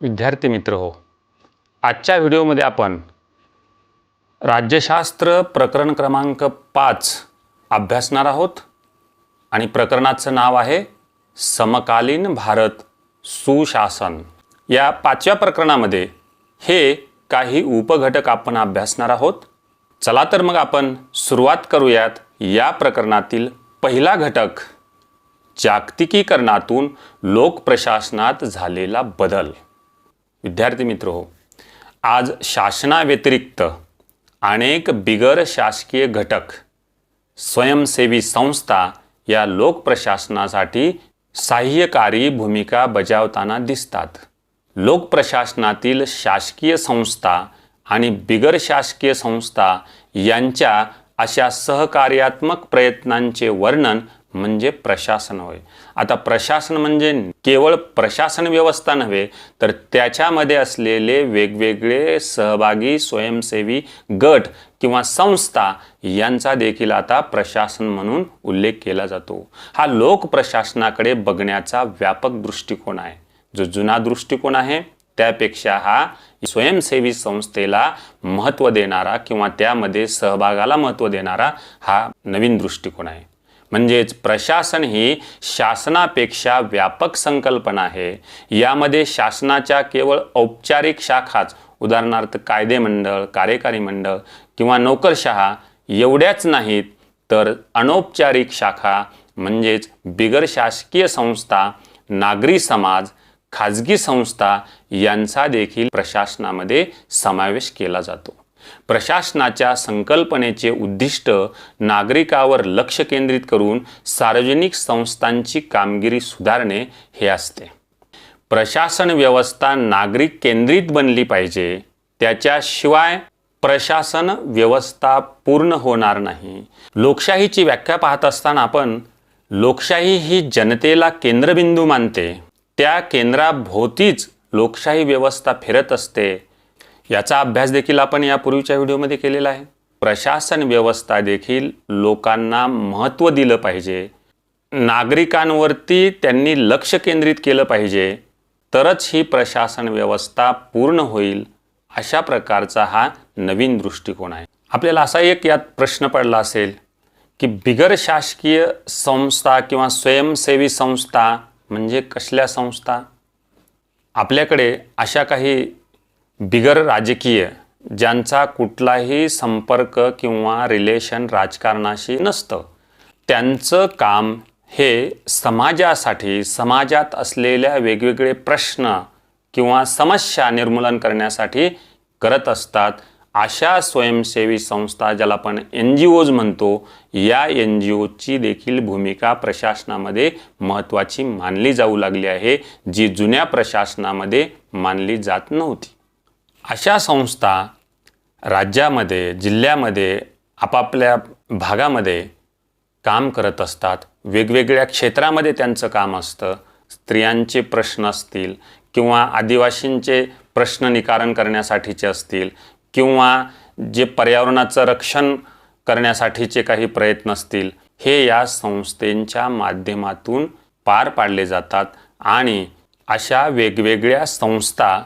विद्यार्थी मित्र हो आजच्या व्हिडिओमध्ये आपण राज्यशास्त्र प्रकरण क्रमांक पाच अभ्यासणार आहोत आणि प्रकरणाचं नाव आहे समकालीन भारत सुशासन. या पाचव्या प्रकरणामध्ये हे काही उपघटक आपण अभ्यासणार आहोत. चला तर मग आपण सुरुवात करूयात या प्रकरणातील पहिला घटक जागतिकीकरणातून लोकप्रशासनात झालेला बदल. विद्यार्थी मित्र हो आज शासनाव्यतिरिक्त अनेक बिगर शासकीय घटक स्वयंसेवी संस्था या लोकप्रशासनासाठी सहाय्यकारी भूमिका बजावताना दिसतात. लोकप्रशासनातील शासकीय संस्था आणि बिगर शासकीय संस्था यांच्या अशा सहकार्यात्मक प्रयत्नांचे वर्णन म्हणजे प्रशासन होय. आता प्रशासन म्हणजे केवळ प्रशासन व्यवस्था नव्हे तर त्याच्यामध्ये असलेले वेगवेगळे सहभागी स्वयंसेवी गट किंवा संस्था यांचा देखील आता प्रशासन म्हणून उल्लेख केला जातो. हा लोक प्रशासनाकडे बघण्याचा व्यापक दृष्टिकोन आहे. जो जुना दृष्टिकोन आहे त्यापेक्षा हा स्वयंसेवी संस्थेला महत्त्व देणारा किंवा त्यामध्ये सहभागाला महत्त्व देणारा हा नवीन दृष्टिकोन आहे. म्हणजेच प्रशासन ही शासनापेक्षा व्यापक संकल्पना आहे. यामध्ये शासनाच्या केवळ औपचारिक शाखाच उदाहरणार्थ कायदे मंडळ कार्यकारी मंडळ किंवा नोकरशहा एवढ्याच नाहीत तर अनौपचारिक शाखा म्हणजेच बिगर शासकीय संस्था नागरी समाज खाजगी संस्था यांचा देखील प्रशासनामध्ये समावेश केला जातो. प्रशासनाच्या संकल्पनेचे उद्दिष्ट नागरिकावर लक्ष केंद्रित करून सार्वजनिक संस्थांची कामगिरी सुधारणे हे असते. प्रशासन व्यवस्था नागरिक केंद्रित बनली पाहिजे त्याच्याशिवाय प्रशासन व्यवस्था पूर्ण होणार नाही. लोकशाहीची व्याख्या पाहत असताना आपण लोकशाही ही जनतेला केंद्रबिंदू मानते. त्या केंद्राभोवतीच लोकशाही व्यवस्था फिरत असते. याचा अभ्यास देखील आपण यापूर्वीच्या व्हिडिओमध्ये केलेला आहे. प्रशासन व्यवस्था देखील लोकांना महत्त्व दिलं पाहिजे. नागरिकांवरती त्यांनी लक्ष केंद्रित केलं पाहिजे. तरच ही प्रशासन व्यवस्था पूर्ण होईल अशा प्रकारचा हा नवीन दृष्टिकोन आहे. आपल्याला असा एक यात प्रश्न पडला असेल की बिगर शासकीय संस्था किंवा स्वयंसेवी संस्था म्हणजे कसल्या संस्था? आपल्याकडे अशा काही बिगर राजकीय ज्यांचा कुठलाही संपर्क किंवा रिलेशन राजकारणाशी नसतं. त्यांचं काम हे समाजासाठी समाजात असलेल्या वेगवेगळे प्रश्न किंवा समस्या निर्मूलन करण्यासाठी करत असतात. अशा स्वयंसेवी संस्था ज्याला आपण एन जी ओज म्हणतो या एन जी ओची देखील भूमिका प्रशासनामध्ये महत्त्वाची मानली जाऊ लागली आहे जी जुन्या प्रशासनामध्ये मानली जात नव्हती. अशा संस्था राज्यामध्ये जिल्ह्यामध्ये आपापल्या भागामध्ये काम करत असतात. वेगवेगळ्या क्षेत्रामध्ये त्यांचं काम असतं. स्त्रियांचे प्रश्न असतील किंवा आदिवासींचे प्रश्न निकारण करण्यासाठीचे असतील किंवा जे पर्यावरणाचं रक्षण करण्यासाठीचे काही प्रयत्न असतील हे या संस्थेच्या माध्यमातून पार पाडले जातात. आणि अशा वेगवेगळ्या संस्था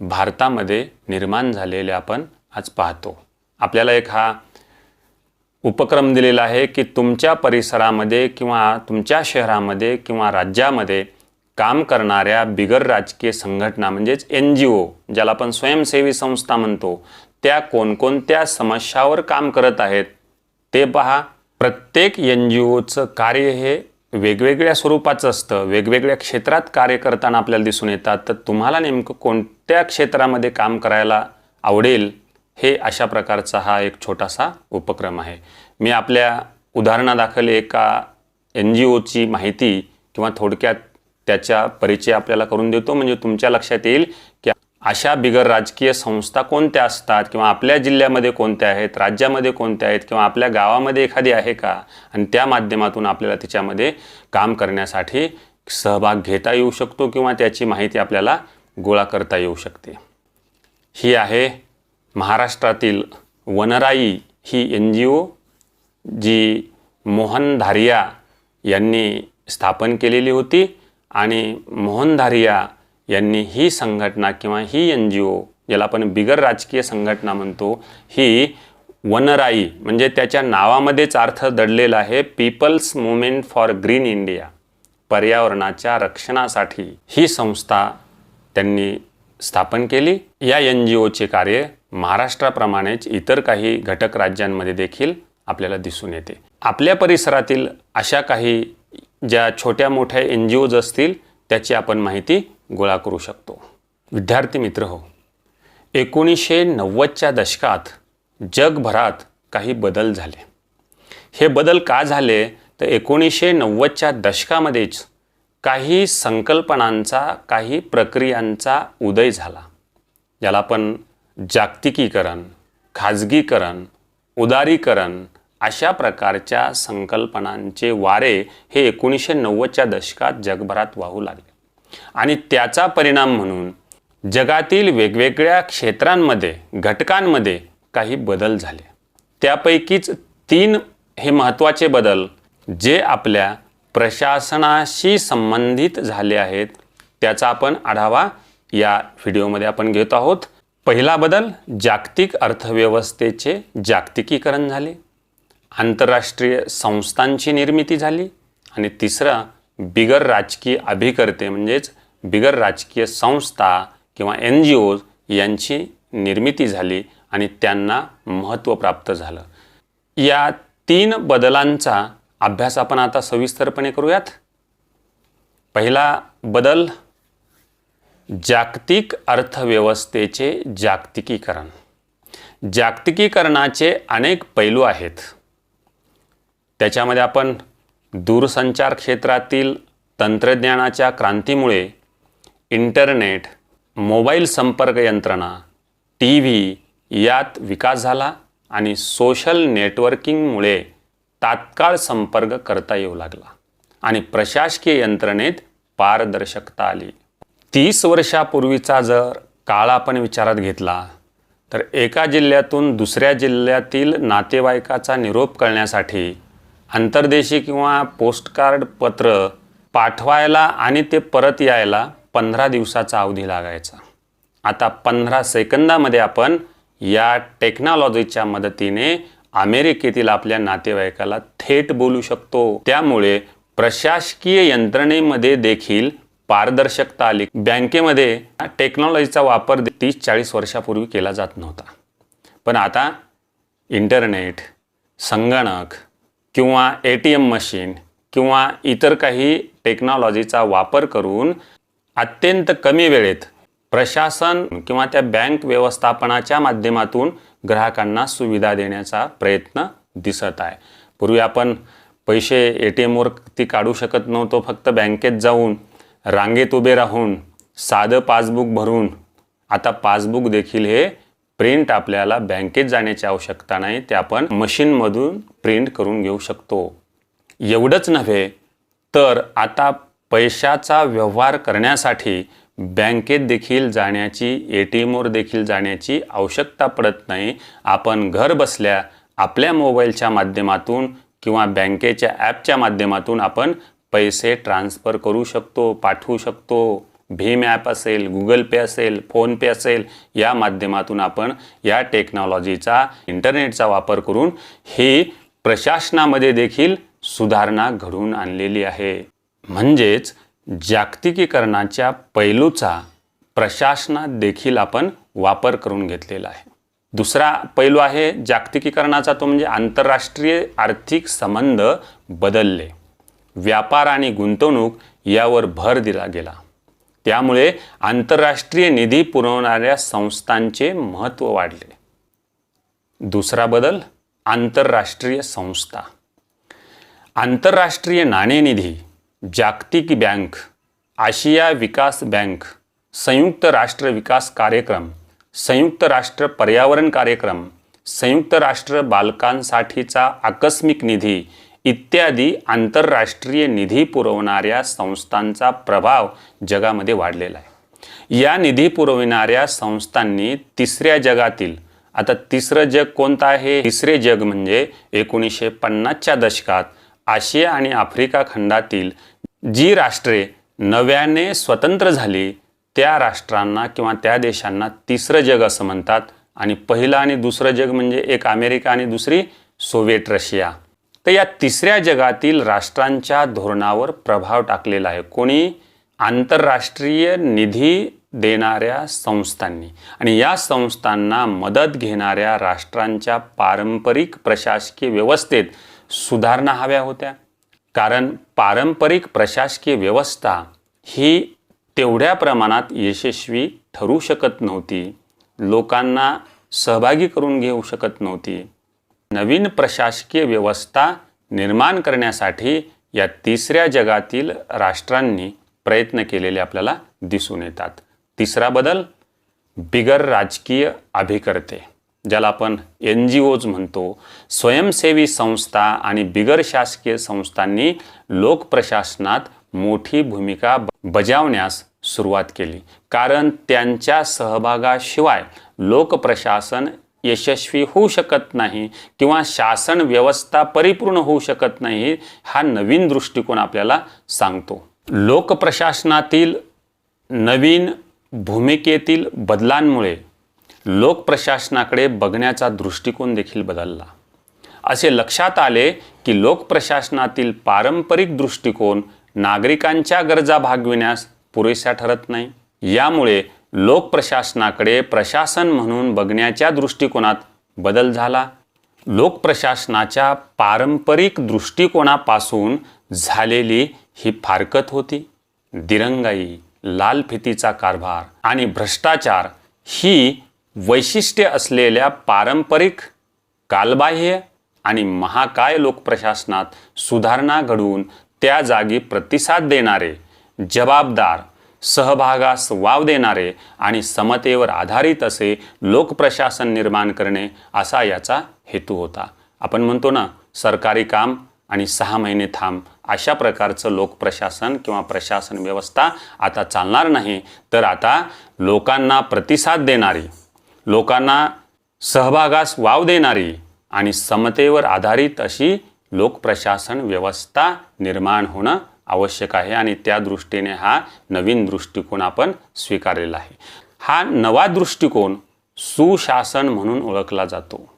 भारतामध्ये निर्माण झालेले आपण आज पाहतो. आपल्याला एक हा उपक्रम दिलेला आहे की तुमच्या परिसरामध्ये किंवा तुमच्या शहरामध्ये किंवा राज्यामध्ये काम करणाऱ्या बिगर राजकीय संघटना म्हणजेच एन जी ओ ज्याला आपण स्वयंसेवी संस्था म्हणतो त्या कोणकोणत्या समस्यावर काम करत आहेत ते पहा. प्रत्येक एन जी ओचं कार्य हे वेगवेगळ्या स्वरूपाचं असतं वेगवेगळ्या क्षेत्रात कार्य करताना आपल्याला दिसून येतात. तर तुम्हाला नेमकं कोण त्या क्षेत्रामध्ये काम करायला आवडेल हे अशा प्रकारचा हा एक छोटासा उपक्रम आहे. मी आपल्या उदाहरणादाखल एका एन जी ओची माहिती किंवा थोडक्यात त्याचा परिचय आपल्याला करून देतो. म्हणजे तुमच्या लक्षात येईल की अशा बिगर राजकीय संस्था कोणत्या असतात किंवा आपल्या जिल्ह्यामध्ये कोणत्या आहेत राज्यामध्ये कोणत्या आहेत किंवा आपल्या गावामध्ये एखादी आहे का? आणि त्या माध्यमातून आपल्याला तिच्यामध्ये काम करण्यासाठी सहभाग घेता येऊ शकतो किंवा त्याची माहिती आपल्याला गोळा करता येऊ शकते. ही आहे महाराष्ट्रातील वनराई ही एन जी ओ जी मोहन धारिया यांनी स्थापन केलेली होती आणि मोहन धारिया यांनी ही संघटना किंवा ही एन जी ओ ज्याला आपण बिगर राजकीय संघटना म्हणतो ही वनराई म्हणजे त्याच्या नावामध्येच अर्थ दडलेला आहे people's movement for green India पर्यावरणाच्या रक्षणासाठी. ही संस्था त्यांनी स्थापन केली. या एन जी ओचे कार्य महाराष्ट्राप्रमाणेच इतर काही घटक राज्यांमध्ये देखील आपल्याला दिसून येते. आपल्या परिसरातील अशा काही ज्या छोट्या मोठ्या एन जी ओज असतील त्याची आपण माहिती गोळा करू शकतो. विद्यार्थी मित्र हो एकोणीसशे नव्वदच्या दशकात जगभरात काही बदल झाले. हे बदल का झाले? तर एकोणीसशे नव्वदच्या दशकामध्येच काही संकल्पनांचा काही प्रक्रियांचा उदय झाला. ज्याला आपण जागतिकीकरण खाजगीकरण उदारीकरण अशा प्रकारच्या संकल्पनांचे वारे हे एकोणीसशे नव्वदच्या दशकात जगभरात वाहू लागले. आणि त्याचा परिणाम म्हणून जगातील वेगवेगळ्या क्षेत्रांमध्ये घटकांमध्ये काही बदल झाले. त्यापैकीच तीन हे महत्त्वाचे बदल जे आपल्या प्रशासनाशी संबंधित झाले आहेत त्याचा आपण आढावा या व्हिडिओमध्ये आपण घेत आहोत. पहिला बदल जागतिक अर्थव्यवस्थेचे जागतिकीकरण झाले. आंतरराष्ट्रीय संस्थांची निर्मिती झाली. आणि तिसरा बिगर राजकीय अभिकर्ते म्हणजेच बिगर राजकीय संस्था किंवा एन जी ओज यांची निर्मिती झाली आणि त्यांना महत्त्व प्राप्त झालं. या तीन बदलांचा अभ्यास आपण आता सविस्तरपणे करूयात. पहिला बदल जागतिक अर्थव्यवस्थेचे जागतिकीकरण. जागतिकीकरणाचे अनेक पैलू आहेत. त्याच्यामध्ये आपण दूरसंचार क्षेत्रातील तंत्रज्ञानाच्या क्रांतीमुळे इंटरनेट मोबाईल संपर्क यंत्रणा टी व्ही यात विकास झाला आणि सोशल नेटवर्किंगमुळे तात्काळ संपर्क करता येऊ लागला आणि प्रशासकीय यंत्रणेत पारदर्शकता आली. तीस वर्षापूर्वीचा जर काळ आपण विचारात घेतला तर एका जिल्ह्यातून दुसऱ्या जिल्ह्यातील नातेवाईकाचा निरोप करण्यासाठी आंतरदेशी किंवा पोस्टकार्ड पत्र पाठवायला आणि ते परत यायला पंधरा दिवसाचा अवधी लागायचा. आता पंधरा सेकंदामध्ये आपण या टेक्नॉलॉजीच्या मदतीने अमेरिकेतील आपल्या नातेवाईकाला थेट बोलू शकतो. त्यामुळे प्रशासकीय यंत्रणेमध्ये देखील पारदर्शकता आली. बँकेमध्ये टेक्नॉलॉजीचा वापर तीस चाळीस वर्षापूर्वी केला जात नव्हता. पण आता इंटरनेट संगणक किंवा ए टी एम मशीन किंवा इतर काही टेक्नॉलॉजीचा वापर करून अत्यंत कमी वेळेत प्रशासन किंवा त्या बँक व्यवस्थापनाच्या माध्यमातून ग्राहकांना सुविधा देण्याचा प्रयत्न दिसत आहे. पूर्वी आपण पैसे ए टी एमवर ती काढू शकत नव्हतो फक्त बँकेत जाऊन रांगेत उभे राहून साधं पासबुक भरून. आता पासबुक देखील हे प्रिंट आपल्याला बँकेत जाण्याची आवश्यकता नाही ते आपण मशीनमधून प्रिंट करून घेऊ शकतो. एवढंच नव्हे तर आता पैशाचा व्यवहार करण्यासाठी बँकेत देखील जाण्याची ए टी एमवर देखील जाण्याची आवश्यकता पडत नाही. आपण घर बसल्या आपल्या मोबाईलच्या माध्यमातून किंवा बँकेच्या ॲपच्या माध्यमातून आपण पैसे ट्रान्सफर करू शकतो पाठवू शकतो. भीम ॲप असेल गुगल पे असेल फोनपे असेल या माध्यमातून आपण या टेक्नॉलॉजीचा इंटरनेटचा वापर करून ही प्रशासनामध्ये देखील सुधारणा घडवून आणलेली आहे. म्हणजेच जागतिकीकरणाच्या पैलूचा प्रशासनात देखील आपण वापर करून घेतलेला आहे. दुसरा पैलू आहे जागतिकीकरणाचा तो म्हणजे आंतरराष्ट्रीय आर्थिक संबंध बदलले. व्यापार आणि गुंतवणूक यावर भर दिला गेला. त्यामुळे आंतरराष्ट्रीय निधी पुरवणाऱ्या संस्थांचे महत्त्व वाढले. दुसरा बदल आंतरराष्ट्रीय संस्था. आंतरराष्ट्रीय नाणेनिधी जागतिक बँक आशिया विकास बँक संयुक्त राष्ट्र विकास कार्यक्रम संयुक्त राष्ट्र पर्यावरण कार्यक्रम संयुक्त राष्ट्र बालकांसाठीचा आकस्मिक निधी इत्यादी आंतरराष्ट्रीय निधी पुरवणाऱ्या संस्थांचा प्रभाव जगामध्ये वाढलेला आहे. या निधी पुरविणाऱ्या संस्थांनी तिसऱ्या जगातील आता तिसरं जग कोणतं आहे? तिसरे जग म्हणजे एकोणीसशे पन्नासच्या दशकात आशिया आणि आफ्रिका खंडातील जी राष्ट्रे नव्याने स्वतंत्र झाली त्या राष्ट्रांना किंवा त्या देशांना तिसरं जग असं म्हणतात. आणि पहिलं आणि दुसरं जग म्हणजे एक अमेरिका आणि दुसरी सोव्हिएट रशिया. तर या तिसऱ्या जगातील राष्ट्रांच्या धोरणावर प्रभाव टाकलेला आहे. कोणी? आंतरराष्ट्रीय निधी देणाऱ्या संस्थांनी. आणि या संस्थांना मदत घेणाऱ्या राष्ट्रांच्या पारंपरिक प्रशासकीय व्यवस्थेत सुधारणा हव्या होत्या. कारण पारंपरिक प्रशासकीय व्यवस्था ही तेवढ्या प्रमाणात यशस्वी ठरू शकत नव्हती. लोकांना सहभागी करून घेऊ शकत नव्हती. नवीन प्रशासकीय व्यवस्था निर्माण करण्यासाठी या तिसऱ्या जगातील राष्ट्रांनी प्रयत्न केलेले आपल्याला दिसून येतात. तिसरा बदल बिगर राजकीय अभिकर्ते. ज्याला आपण एन जी ओज म्हणतो. स्वयंसेवी संस्था आणि बिगर शासकीय संस्थांनी लोकप्रशासनात मोठी भूमिका बजावण्यास सुरुवात केली. कारण त्यांच्या सहभागाशिवाय लोकप्रशासन यशस्वी होऊ शकत नाही किंवा शासन व्यवस्था परिपूर्ण होऊ शकत नाही हा नवीन दृष्टिकोन आपल्याला सांगतो. लोकप्रशासनातील नवीन भूमिकेतील बदलांमुळे लोकप्रशासनाकडे बघण्याचा दृष्टिकोन देखील बदलला. असे लक्षात आले की लोकप्रशासनातील पारंपरिक दृष्टिकोन नागरिकांच्या गरजा भागविण्यास पुरेसा ठरत नाही. यामुळे लोकप्रशासनाकडे प्रशासन म्हणून बघण्याच्या दृष्टिकोनात बदल झाला. लोकप्रशासनाच्या पारंपरिक दृष्टिकोनापासून झालेली ही फारकत होती. दिरंगाई लाल फितीचा कारभार आणि भ्रष्टाचार ही वैशिष्ट्य असलेल्या पारंपरिक कालबाह्य आणि महाकाय लोकप्रशासनात सुधारणा घडवून त्या जागी प्रतिसाद देणारे जबाबदार सहभागास वाव देणारे आणि समतेवर आधारित असे लोकप्रशासन निर्माण करणे असा याचा हेतू होता. आपण म्हणतो ना सरकारी काम आणि सहा महिने थांब अशा प्रकारचं लोकप्रशासन किंवा प्रशासन व्यवस्था आता चालणार नाही. तर आता लोकांना प्रतिसाद देणारी लोकांना सहभागास वाव देणारी आणि समतेवर आधारित अशी लोकप्रशासन व्यवस्था निर्माण होणं आवश्यक आहे आणि त्या दृष्टीने हा नवीन दृष्टिकोन आपण स्वीकारलेला आहे. हा नवा दृष्टिकोन सुशासन म्हणून ओळखला जातो.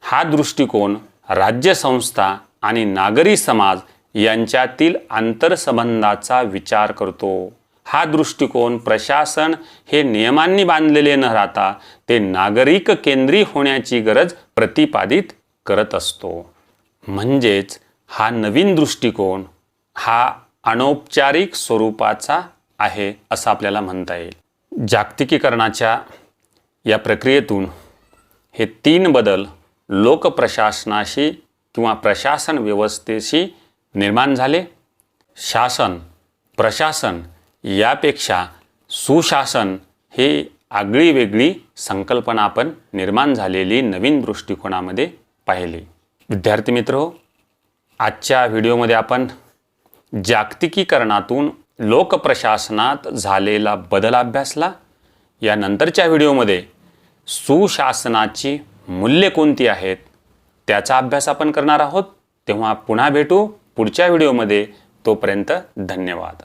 हा दृष्टिकोन राज्यसंस्था आणि नागरी समाज यांच्यातील आंतरसंबंधाचा विचार करतो. हा दृष्टिकोन प्रशासन हे नियमांनी बांधलेले न राहता ते नागरिक केंद्री होण्याची गरज प्रतिपादित करत असतो. म्हणजेच हा नवीन दृष्टिकोन हा अनौपचारिक स्वरूपाचा आहे असं आपल्याला म्हणता येईल. जागतिकीकरणाच्या या प्रक्रियेतून हे तीन बदल लोकप्रशासनाशी किंवा प्रशासन व्यवस्थेशी निर्माण झाले. शासन प्रशासन यापेक्षा सुशासन हे आगळी वेगळी संकल्पना आपण निर्माण झालेली नवीन दृष्टिकोनामध्ये पाहिली. विद्यार्थी मित्र हो आजच्या व्हिडिओमध्ये आपण जागतिकीकरणातून लोकप्रशासनात झालेला बदल अभ्यासला. यानंतरच्या व्हिडिओमध्ये सुशासनाची मूल्ये कोणती आहेत त्याचा अभ्यास आपण करणार आहोत. तेव्हा पुन्हा भेटू पुढच्या व्हिडिओमध्ये. तोपर्यंत धन्यवाद.